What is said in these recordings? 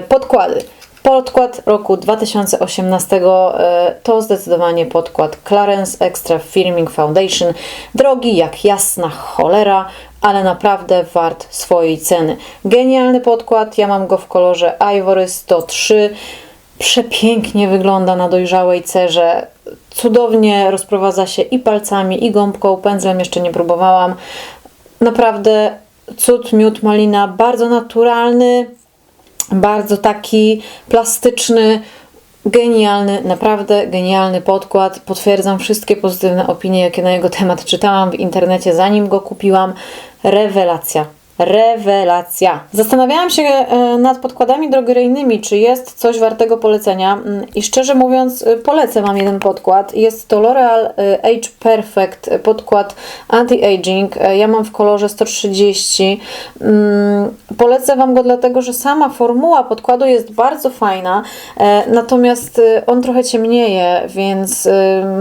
Podkłady. Podkład roku 2018 e, to zdecydowanie podkład Clarence Extra Firming Foundation. Drogi jak jasna cholera, ale naprawdę wart swojej ceny. Genialny podkład, ja mam go w kolorze Ivory 103. Przepięknie wygląda na dojrzałej cerze. Cudownie rozprowadza się i palcami, i gąbką. Pędzlem jeszcze nie próbowałam. Naprawdę cud, miód, malina, bardzo naturalny, bardzo taki plastyczny, genialny, naprawdę genialny podkład. Potwierdzam wszystkie pozytywne opinie, jakie na jego temat czytałam w internecie, zanim go kupiłam. Rewelacja. Rewelacja. Zastanawiałam się e, nad podkładami drogeryjnymi, czy jest coś wartego polecenia Mm, i szczerze mówiąc e, polecę Wam jeden podkład. Jest to L'Oreal e, Age Perfect podkład anti-aging. Ja mam w kolorze 130. Mm, Polecę Wam go dlatego, że sama formuła podkładu jest bardzo fajna, natomiast on trochę ciemnieje, więc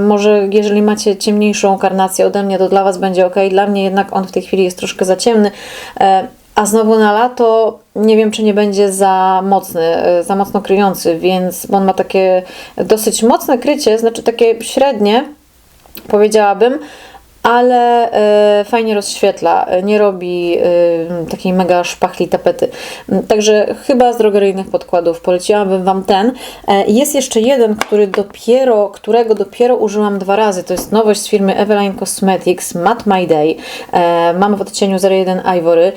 może jeżeli macie ciemniejszą karnację ode mnie, to dla Was będzie ok. Dla mnie jednak on w tej chwili jest troszkę za ciemny. E, A znowu na lato nie wiem, czy nie będzie za mocny, e, za mocno kryjący, więc on ma takie dosyć mocne krycie, znaczy takie średnie, powiedziałabym, ale e, fajnie rozświetla, e, nie robi e, takiej mega szpachli tapety. M, Także chyba z drogeryjnych podkładów poleciłabym Wam ten. Jest jeszcze jeden, który dopiero, którego dopiero użyłam dwa razy. To jest nowość z firmy Eveline Cosmetics, Matte My Day. Mam w odcieniu 01 Ivory.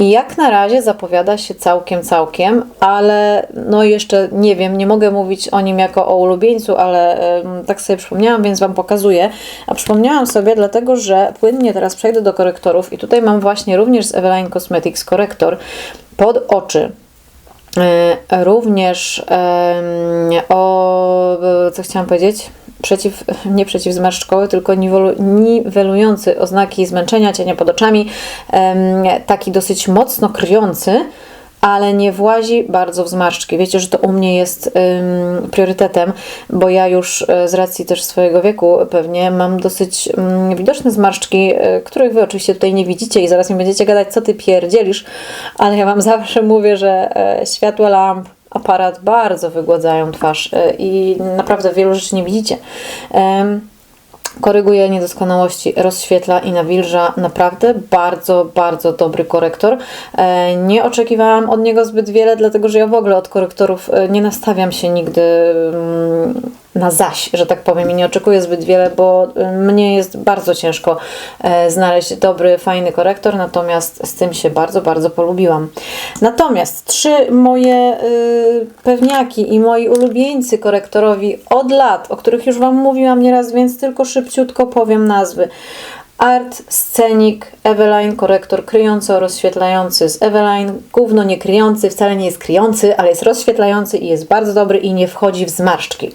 Jak na razie zapowiada się całkiem, całkiem, ale no jeszcze nie wiem, nie mogę mówić o nim jako o ulubieńcu, ale em, tak sobie przypomniałam, więc Wam pokazuję. A przypomniałam sobie dlatego, że płynnie teraz przejdę do korektorów i tutaj mam właśnie również z Eveline Cosmetics korektor pod oczy. E, Również em, o, co chciałam powiedzieć? Przeciw, nie przeciwzmarszczkowy, tylko niwelu- niwelujący oznaki zmęczenia, cienia pod oczami, taki dosyć mocno kryjący, ale nie włazi bardzo w zmarszczki. Wiecie, że to u mnie jest ym, priorytetem, bo ja już e, z racji też swojego wieku pewnie mam dosyć ym, widoczne zmarszczki, e, których Wy oczywiście tutaj nie widzicie i zaraz mi będziecie gadać, co Ty pierdzielisz, ale ja Wam zawsze mówię, że e, światła lamp, aparat bardzo wygładzają twarz e, i naprawdę wielu rzeczy nie widzicie. Koryguje niedoskonałości, rozświetla i nawilża. Naprawdę bardzo, bardzo dobry korektor. E, Nie oczekiwałam od niego zbyt wiele, dlatego że ja w ogóle od korektorów e, nie nastawiam się nigdy mm, na zaś, że tak powiem, i nie oczekuję zbyt wiele, bo e, mnie jest bardzo ciężko e, znaleźć dobry, fajny korektor, natomiast z tym się bardzo, bardzo polubiłam. Natomiast trzy moje y, pewniaki i moi ulubieńcy korektorowi od lat, o których już Wam mówiłam nieraz, więc tylko szybciutko powiem nazwy. Art Scenic Eveline korektor kryjąco-rozświetlający z Eveline, gówno nie kryjący, wcale nie jest kryjący, ale jest rozświetlający i jest bardzo dobry i nie wchodzi w zmarszczki.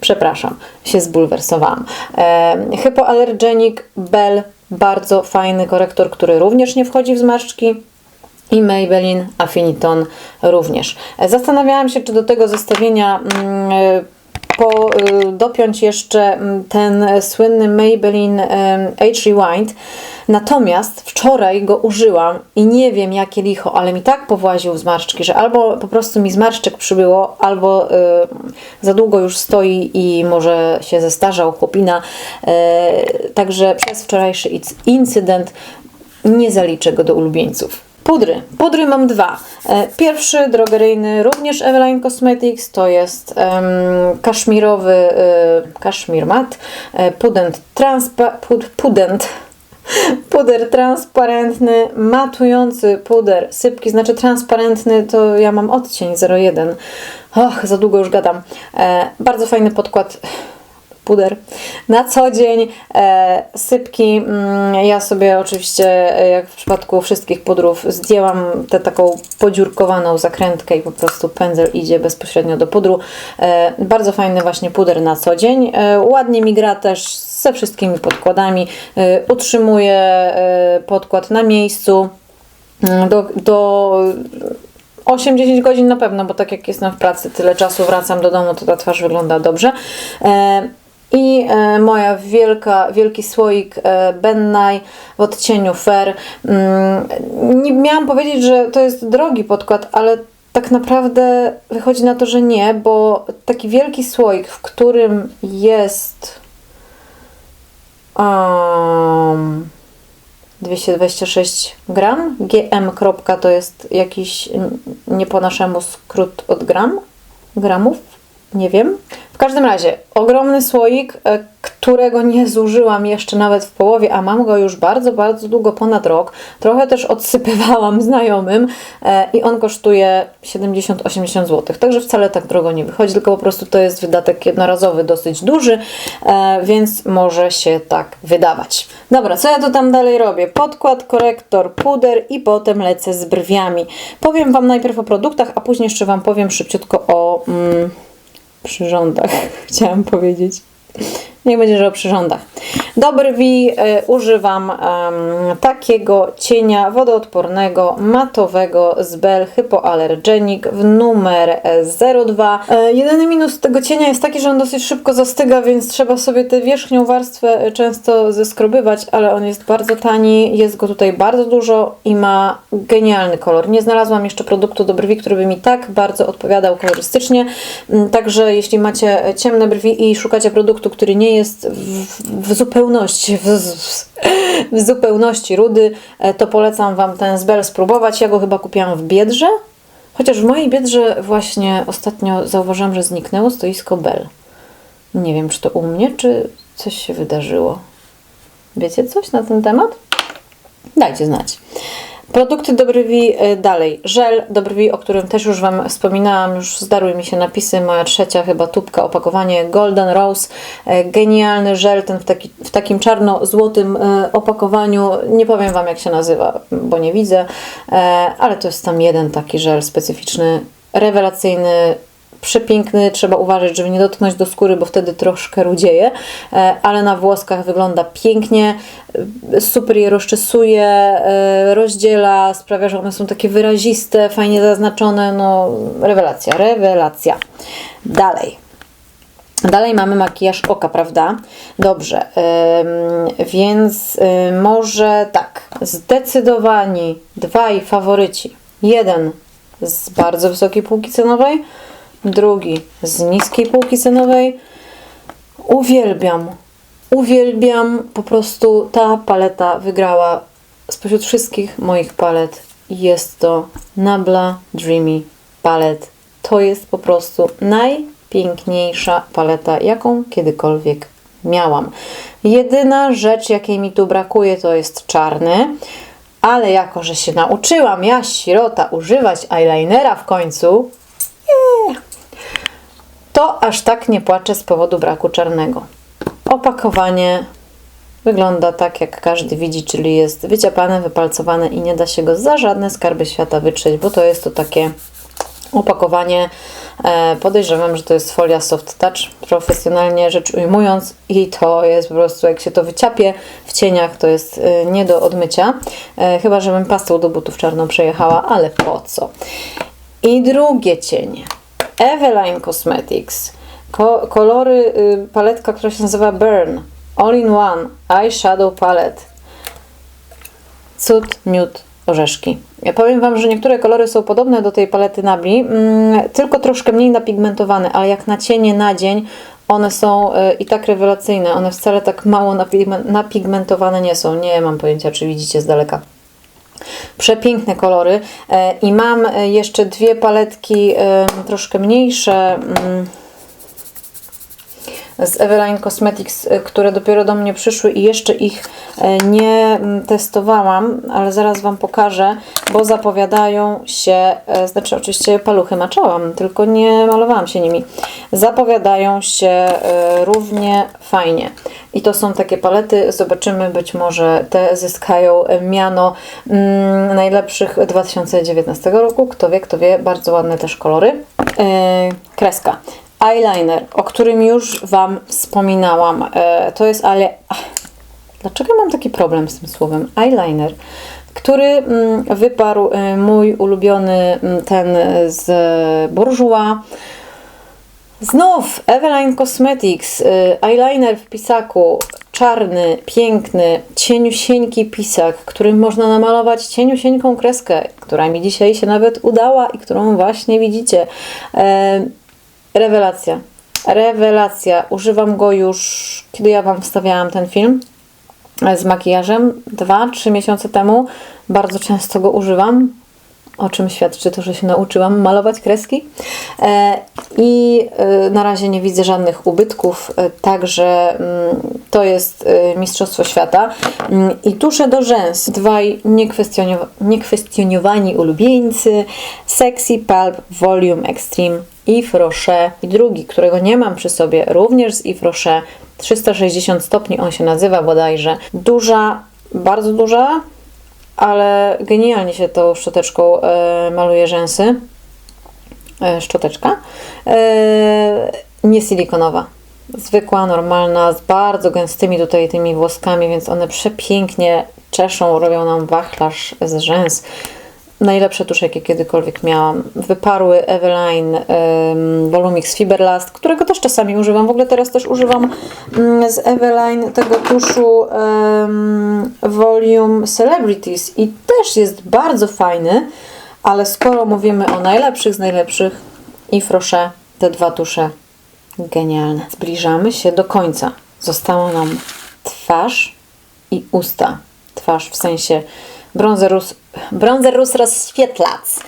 Przepraszam, się zbulwersowałam. E, Hypoallergenic Bell, bardzo fajny korektor, który również nie wchodzi w zmarszczki. I Maybelline Affiniton również. E, Zastanawiałam się, czy do tego zestawienia mm, e, po, y, dopiąć jeszcze mm, ten słynny Maybelline Age Rewind. Natomiast wczoraj go użyłam i nie wiem jakie licho, ale mi tak powłaził zmarszczki, że albo po prostu mi zmarszczek przybyło, albo y, za długo już stoi i może się zestarzał chłopina. E, także przez wczorajszy inc- incydent nie zaliczę go do ulubieńców. Pudry. Pudry mam dwa. E, Pierwszy drogeryjny, również Eveline Cosmetics, to jest em, kaszmirowy kaszmir mat, pudent transpa, pud, pudent puder transparentny, matujący puder sypki, znaczy transparentny to ja mam odcień 01. Och, za długo już gadam. E, bardzo fajny podkład puder. Na co dzień e, sypki. Mm, ja sobie oczywiście, e, jak w przypadku wszystkich pudrów, zdjęłam tę taką podziurkowaną zakrętkę i po prostu pędzel idzie bezpośrednio do pudru. E, bardzo fajny właśnie puder na co dzień. E, ładnie mi gra też ze wszystkimi podkładami. E, utrzymuje e, podkład na miejscu. Mm, Do, do 8-10 godzin na pewno, bo tak jak jestem w pracy, tyle czasu wracam do domu, to ta twarz wygląda dobrze. E, I e, moja wielka, wielki słoik e, Bennai w odcieniu Fair. Mm, Nie miałam powiedzieć, że to jest drogi podkład, ale tak naprawdę wychodzi na to, że nie, bo taki wielki słoik, w którym jest um, 226 gram, GM. to jest jakiś nie po naszemu skrót od gram, gramów, nie wiem. W każdym razie, ogromny słoik, e, którego nie zużyłam jeszcze nawet w połowie, a mam go już bardzo, bardzo długo, ponad rok. Trochę też odsypywałam znajomym e, i on kosztuje 70-80 zł. Także wcale tak drogo nie wychodzi, tylko po prostu to jest wydatek jednorazowy, dosyć duży, e, więc może się tak wydawać. Dobra, co ja tu tam dalej robię? Podkład, korektor, puder i potem lecę z brwiami. Powiem Wam najpierw o produktach, a później jeszcze Wam powiem szybciutko o mm, przyrządach, chciałam powiedzieć. Niech będzie, że o przyrządach. Do brwi e, używam em, takiego cienia wodoodpornego, matowego z Bell Hypoallergenic w numer e, 02. E, jedyny minus tego cienia jest taki, że on dosyć szybko zastyga, więc trzeba sobie tę wierzchnią warstwę e, często zeskrobywać, ale on jest bardzo tani, jest go tutaj bardzo dużo i ma genialny kolor. Nie znalazłam jeszcze produktu do brwi, który by mi tak bardzo odpowiadał kolorystycznie, Mm, także jeśli macie ciemne brwi i szukacie produktu, który nie jest w, w zupełności w, w zupełności rudy, e, to polecam Wam ten z Bell spróbować. Ja go chyba kupiłam w Biedrze, chociaż w mojej Biedrze właśnie ostatnio zauważyłam, że zniknęło stoisko Bell. Nie wiem, czy to u mnie, czy coś się wydarzyło. Wiecie coś na ten temat? Dajcie znać. Produkty do brwi y, dalej. Żel do brwi, o którym też już Wam wspominałam, już zdarły mi się napisy. Moja trzecia chyba tubka, opakowanie Golden Rose. Y, Genialny żel, ten w, taki, w takim czarno-złotym y, opakowaniu. Nie powiem Wam jak się nazywa, bo nie widzę, e, ale to jest tam jeden taki żel specyficzny, rewelacyjny, przepiękny, trzeba uważać, żeby nie dotknąć do skóry, bo wtedy troszkę rudzieje, e, ale na włoskach wygląda pięknie, e, super je rozczesuje, e, rozdziela, sprawia, że one są takie wyraziste, fajnie zaznaczone, no rewelacja, rewelacja. Dalej. Dalej mamy makijaż oka, prawda? Dobrze, ym, więc y, może tak, zdecydowani dwaj faworyci. Jeden z bardzo wysokiej półki cenowej, drugi z niskiej półki cenowej. Uwielbiam, uwielbiam, po prostu ta paleta wygrała spośród wszystkich moich palet. Jest to Nabla Dreamy Palette. To jest po prostu najpiękniejsza paleta, jaką kiedykolwiek miałam. Jedyna rzecz, jakiej mi tu brakuje, to jest czarny. Ale jako, że się nauczyłam, ja sirota, używać eyelinera w końcu, to aż tak nie płaczę z powodu braku czarnego. Opakowanie wygląda tak, jak każdy widzi, czyli jest wyciapane, wypalcowane i nie da się go za żadne skarby świata wytrzeć, bo to jest to takie opakowanie. E, podejrzewam, że to jest folia soft touch, profesjonalnie rzecz ujmując, i to jest po prostu, jak się to wyciapie w cieniach, to jest e, nie do odmycia. E, chyba, żebym pastą do butów czarną przejechała, ale po co? I drugie cienie. Eveline Cosmetics. Ko kolory, y, paletka, która się nazywa Burn. All in One Eyeshadow Palette. Cud, miód, orzeszki. Ja powiem Wam, że niektóre kolory są podobne do tej palety Nabli, mm, tylko troszkę mniej napigmentowane, ale jak na cienie na dzień, one są y, i tak rewelacyjne. One wcale tak mało napigmen- napigmentowane nie są. Nie mam pojęcia, czy widzicie z daleka. Przepiękne kolory. E, I mam e, jeszcze dwie paletki e, troszkę mniejsze mm, z Eveline Cosmetics, e, które dopiero do mnie przyszły i jeszcze ich e, nie mm, testowałam, ale zaraz Wam pokażę, bo zapowiadają się, e, znaczy oczywiście paluchy maczałam, tylko nie malowałam się nimi. Zapowiadają się równie fajnie. I to są takie palety, zobaczymy, być może te zyskają miano mm, najlepszych 2019 roku. Kto wie, kto wie, bardzo ładne też kolory. E, kreska. Eyeliner, o którym już Wam wspominałam. E, to jest ale. Dlaczego mam taki problem z tym słowem? Eyeliner, który mm, wyparł e, mój ulubiony mm, ten z Bourjois. Znów Eveline Cosmetics, y, eyeliner w pisaku czarny, piękny, cieniusieńki pisak, którym można namalować cieniusieńką kreskę, która mi dzisiaj się nawet udała i którą właśnie widzicie. Rewelacja. Rewelacja. Używam go już, kiedy ja Wam wstawiałam ten film e, z makijażem, dwa, trzy miesiące temu. Bardzo często go używam o czym świadczy to, że się nauczyłam malować kreski. E, I e, na razie nie widzę żadnych ubytków, e, także mm, to jest Mistrzostwo Świata. Mm, I tusze do rzęs, dwaj niekwestioniowa- niekwestionowani ulubieńcy, Sexy Pulp Volume Extreme Yves Rocher i drugi, którego nie mam przy sobie, również z Yves Rocher, 360 stopni on się nazywa bodajże. Duża, bardzo duża, ale genialnie się tą szczoteczką e, maluje rzęsy. E, szczoteczka. E, nie silikonowa. Zwykła, normalna, z bardzo gęstymi tutaj tymi włoskami, więc one przepięknie czeszą, robią nam wachlarz z rzęs najlepsze tusze, jakie kiedykolwiek miałam. Wyparły Eveline um, Volumix Fiberlast, którego też czasami używam. W ogóle teraz też używam um, z Eveline tego tuszu um, Volume Celebrities i też jest bardzo fajny, ale skoro mówimy o najlepszych z najlepszych i proszę te dwa tusze genialne. Zbliżamy się do końca. Została nam twarz i usta. Twarz w sensie Bronzerus, Bronzerus rozświetlac.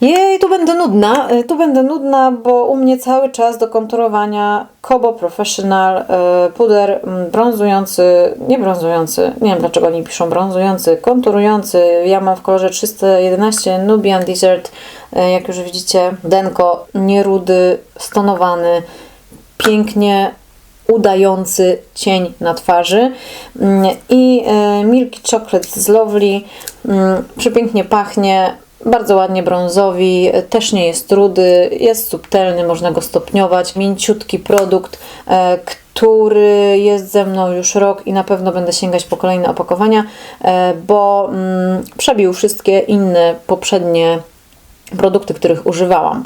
Jej, tu będę nudna, y, tu będę nudna, bo u mnie cały czas do konturowania Kobo Professional y, puder mm, brązujący, nie brązujący, nie wiem dlaczego nie piszą brązujący, konturujący. Ja mam w kolorze 311 Nubian Desert, y, jak już widzicie, denko, nierudy, stonowany, pięknie udający cień na twarzy. Mm, I e, Milky Chocolate z Lovely mm, przepięknie pachnie, bardzo ładnie brązowi, też nie jest rudy, jest subtelny, można go stopniować. Mięciutki produkt, e, który jest ze mną już rok i na pewno będę sięgać po kolejne opakowania, e, bo mm, przebił wszystkie inne poprzednie produkty, których używałam.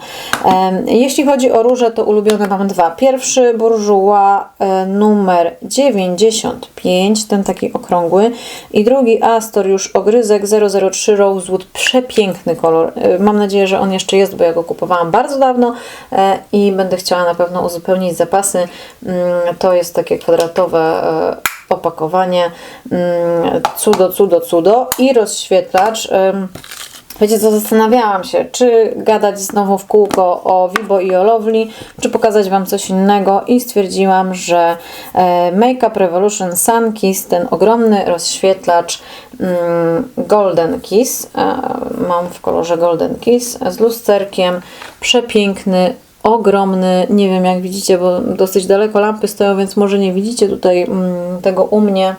Jeśli chodzi o róże, to ulubione mam dwa. Pierwszy Bourjois e, numer 95, ten taki okrągły i drugi Astor już ogryzek 003 Rosewood, przepiękny kolor. E, mam nadzieję, że on jeszcze jest, bo ja go kupowałam bardzo dawno e, i będę chciała na pewno uzupełnić zapasy. Mm, to jest takie kwadratowe opakowanie. Mm, cudo, cudo, cudo i rozświetlacz Wiecie co, zastanawiałam się, czy gadać znowu w kółko o Vibo i o Lovely, czy pokazać Wam coś innego i stwierdziłam, że e, Makeup Revolution Sun Kiss, ten ogromny rozświetlacz mm, Golden Kiss, e, mam w kolorze Golden Kiss, z lusterkiem, przepiękny, ogromny, nie wiem jak widzicie, bo dosyć daleko lampy stoją, więc może nie widzicie tutaj mm, tego u mnie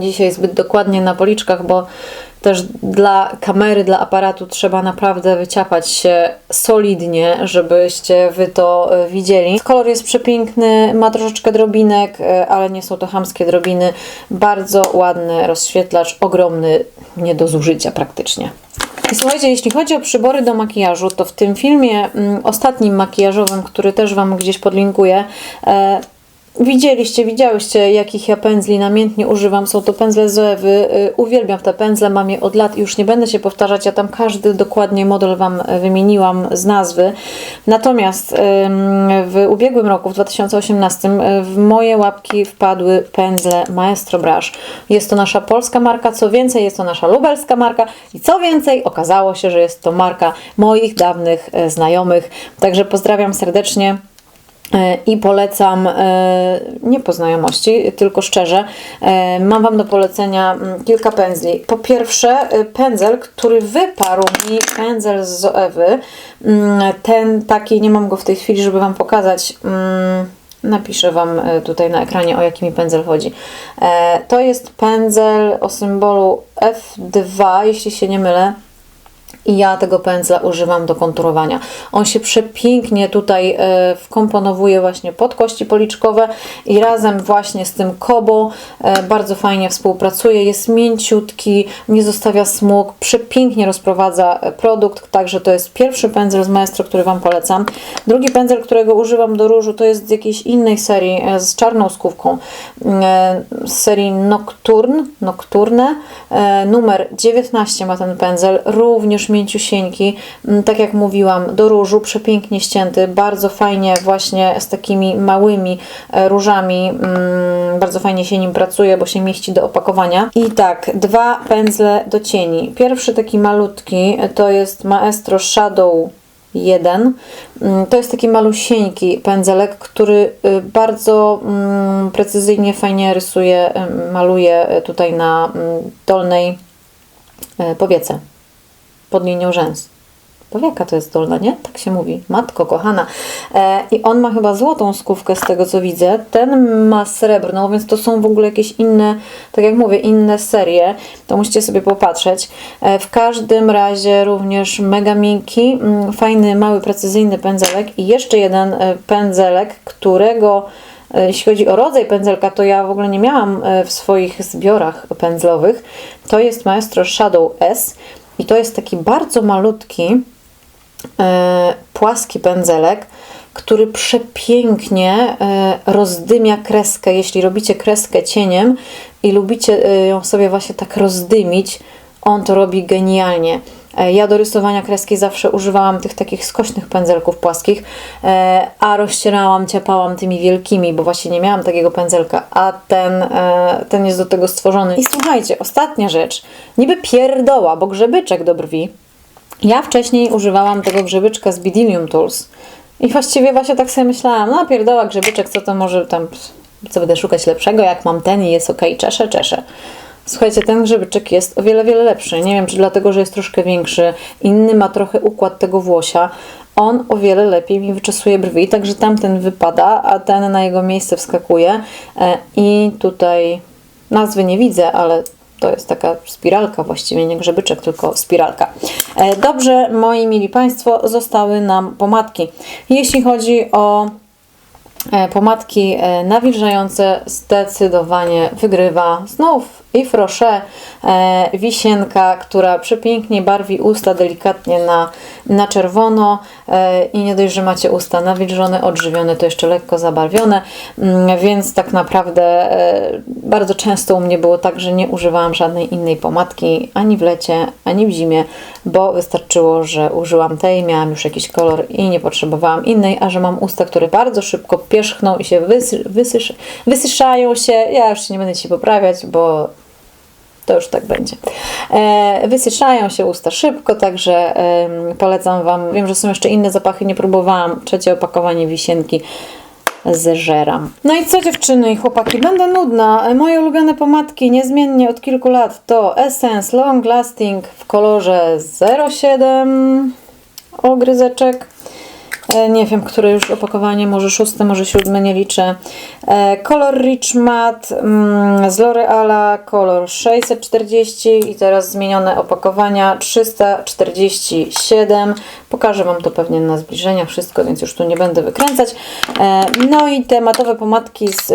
dzisiaj zbyt dokładnie na policzkach, bo też dla kamery, dla aparatu trzeba naprawdę wyciapać się solidnie, żebyście Wy to e, widzieli. Kolor jest przepiękny, ma troszeczkę drobinek, e, ale nie są to hamskie drobiny. Bardzo ładny rozświetlacz, ogromny, nie do zużycia praktycznie. I słuchajcie, jeśli chodzi o przybory do makijażu, to w tym filmie mm, ostatnim makijażowym, który też Wam gdzieś podlinkuję, e, Widzieliście, widziałyście, jakich ja pędzli namiętnie używam. Są to pędzle Zoewy. Y, uwielbiam te pędzle, mam je od lat i już nie będę się powtarzać. Ja tam każdy dokładnie model Wam wymieniłam z nazwy. Natomiast w ubiegłym roku, w 2018, y, w moje łapki wpadły pędzle Maestro Brush. Jest to nasza polska marka, co więcej, jest to nasza lubelska marka i co więcej, okazało się, że jest to marka moich dawnych y, znajomych. Także pozdrawiam serdecznie. E, i polecam e, nie po znajomości, tylko szczerze. E, mam Wam do polecenia mm, kilka pędzli. Po pierwsze, pędzel, który wyparł mi, pędzel z Zoewy. Mm, ten taki, nie mam go w tej chwili, żeby Wam pokazać. Mm, napiszę Wam tutaj na ekranie, o jaki mi pędzel chodzi. To jest pędzel o symbolu F2, jeśli się nie mylę. I ja tego pędzla używam do konturowania. On się przepięknie tutaj e, wkomponowuje właśnie pod kości policzkowe i razem właśnie z tym Kobo e, bardzo fajnie współpracuje. Jest mięciutki, nie zostawia smug, przepięknie rozprowadza e, produkt, także to jest pierwszy pędzel z Maestro, który Wam polecam. Drugi pędzel, którego używam do różu, to jest z jakiejś innej serii, z czarną skówką, e, z serii Nocturne, Nocturne. Numer 19 ma ten pędzel, również mięciusieńki, Mm, tak jak mówiłam, do różu, przepięknie ścięty, bardzo fajnie właśnie z takimi małymi e, różami, mm, bardzo fajnie się nim pracuje, bo się mieści do opakowania. I tak, dwa pędzle do cieni. Pierwszy taki malutki e, to jest Maestro Shadow 1. Mm, To jest taki malusieńki pędzelek, który y, bardzo precyzyjnie, fajnie rysuje, maluje tutaj na dolnej powiece, pod linią rzęs. Powieka to jest dolna, nie? Tak się mówi. Matko kochana. E, I on ma chyba złotą skówkę z tego co widzę. Ten ma srebrną, więc to są w ogóle jakieś inne, tak jak mówię, inne serie. To musicie sobie popatrzeć. E, w każdym razie również mega miękki, mm, fajny, mały, precyzyjny pędzelek. I jeszcze jeden e, pędzelek, którego e, jeśli chodzi o rodzaj pędzelka, to ja w ogóle nie miałam e, w swoich zbiorach pędzlowych. To jest Maestro Shadow S i to jest taki bardzo malutki, e, płaski pędzelek, który przepięknie e, rozdymia kreskę. Jeśli robicie kreskę cieniem i lubicie e, ją sobie właśnie tak rozdymić, on to robi genialnie. E, Ja do rysowania kreski zawsze używałam tych takich skośnych pędzelków płaskich, e, a rozcierałam, ciapałam tymi wielkimi, bo właśnie nie miałam takiego pędzelka, a ten, e, ten jest do tego stworzony. I słuchajcie, ostatnia rzecz, niby pierdoła, bo grzebyczek do brwi. Ja wcześniej używałam tego grzebyczka z Bidilium Tools i właściwie właśnie tak sobie myślałam, no pierdoła, grzebyczek, co to może tam, co będę szukać lepszego, jak mam ten i jest ok, czeszę, czeszę. Słuchajcie, ten grzebyczek jest o wiele, wiele lepszy. Nie wiem, czy dlatego, że jest troszkę większy, inny ma trochę układ tego włosia. On o wiele lepiej mi wyczesuje brwi, także tamten wypada, a ten na jego miejsce wskakuje. E, I tutaj nazwy nie widzę, ale to jest taka spiralka, właściwie nie grzebyczek, tylko spiralka. E, Dobrze, moi mili Państwo, zostały nam pomadki. Jeśli chodzi o E, Pomadki nawilżające zdecydowanie wygrywa znów Yves Rocher, e, wisienka, która przepięknie barwi usta delikatnie na, na czerwono e, i nie dość, że macie usta nawilżone, odżywione, to jeszcze lekko zabarwione, mm, więc tak naprawdę e, bardzo często u mnie było tak, że nie używałam żadnej innej pomadki ani w lecie, ani w zimie, bo wystarczyło, że użyłam tej, miałam już jakiś kolor i nie potrzebowałam innej, a że mam usta, które bardzo szybko pierzchną i się wysy, wysysz, wysyszają się, ja już się nie będę się poprawiać, bo to już tak będzie. E, się usta szybko, także em, polecam Wam. Wiem, że są jeszcze inne zapachy, nie próbowałam. Trzecie opakowanie wisienki zeżeram. No i co dziewczyny i chłopaki, będę nudna. Moje ulubione pomadki niezmiennie od kilku lat to Essence Long Lasting w kolorze 07 ogryzeczek. E, Nie wiem, które już opakowanie, może szóste, może siódme, nie liczę. E, Kolor Rich Matte mm, z L'Oreala, kolor 640 i teraz zmienione opakowania 347. Pokażę Wam to pewnie na zbliżeniach wszystko, więc już tu nie będę wykręcać. E, No i te matowe pomadki z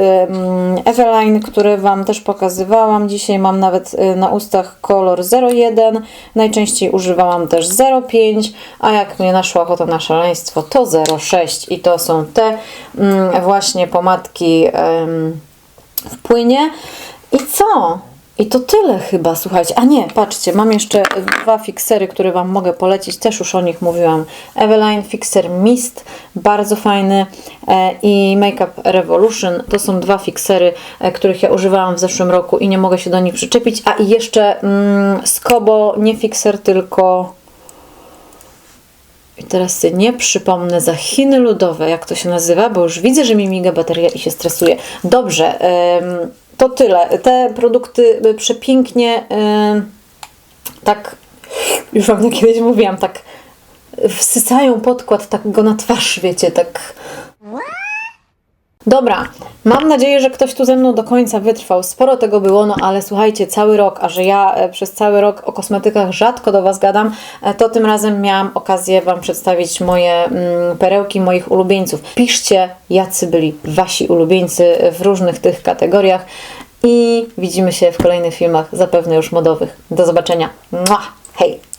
Eveline, które Wam też pokazywałam. Dzisiaj mam nawet y, na ustach kolor 01. Najczęściej używałam też 05, a jak mnie naszła ochota na szaleństwo, to 06 i to są te mm, właśnie pomadki w płynie. I co? I to tyle chyba, słuchajcie. A nie, patrzcie, mam jeszcze dwa fiksery, które Wam mogę polecić. Też już o nich mówiłam. Eveline Fixer Mist, bardzo fajny e, i Makeup Revolution. To są dwa fiksery, e, których ja używałam w zeszłym roku i nie mogę się do nich przyczepić. A i jeszcze mm, Skobo, nie fixer, tylko i teraz sobie nie przypomnę za Chiny ludowe, jak to się nazywa, bo już widzę, że mi miga bateria i się stresuje. Dobrze, em, to tyle. Te produkty y, przepięknie em, tak, już Wam kiedyś mówiłam, tak wsysają podkład, tak go na twarz, wiecie, tak Dobra, mam nadzieję, że ktoś tu ze mną do końca wytrwał. Sporo tego było, no ale słuchajcie, cały rok, a że ja e, przez cały rok o kosmetykach rzadko do Was gadam, e, to tym razem miałam okazję Wam przedstawić moje mm, perełki moich ulubieńców. Piszcie, jacy byli Wasi ulubieńcy w różnych tych kategoriach i widzimy się w kolejnych filmach, zapewne już modowych. Do zobaczenia. Mua! Hej!